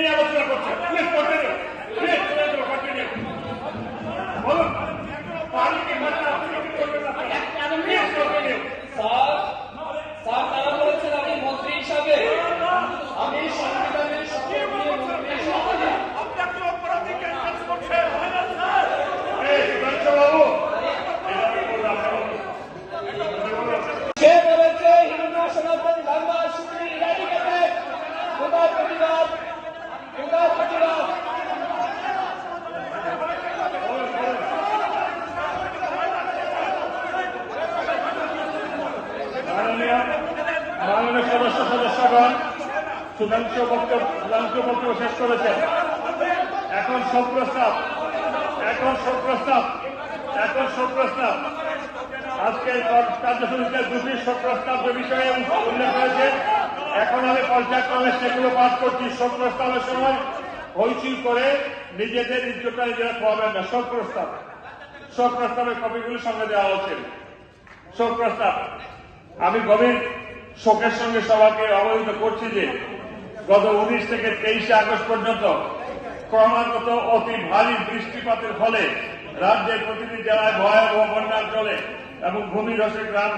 Majority মাননীয় সদস্য, সদস্যগণ সুধাংশু বক্তব্য বক্তব্য শেষ করেছেন। এখন শোক প্রস্তাব এখন শোক প্রস্তাব এখন শোক প্রস্তাব আজকের কর- কার্যসূচিতে দুটি শোক প্রস্তাব বিষয়ে উল্লেখ হয়েছে, এখন আমি পর্যায়ক্রমে সেগুলো পাঠ করছি। শোক প্রস্তাবের সময় হইচই করে নিজেদের ইজ্জতটা নিজেরা খোয়াবেন না। শোক প্রস্তাব শোক প্রস্তাবের কপিগুলি সঙ্গে দেওয়া হচ্ছে শোক প্রস্তাব আমি গভীর শোকের সঙ্গে সবাইকে অবহিত করছি যে গত উনিশ থেকে তেইশে আগস্ট পর্যন্ত ক্রমাগত অতি ভারী বৃষ্টিপাতের ফলে রাজ্যের প্রতিটি জেলায় ভয়াবহ বন্যার চলে এবং ভূমিধসে গ্রাম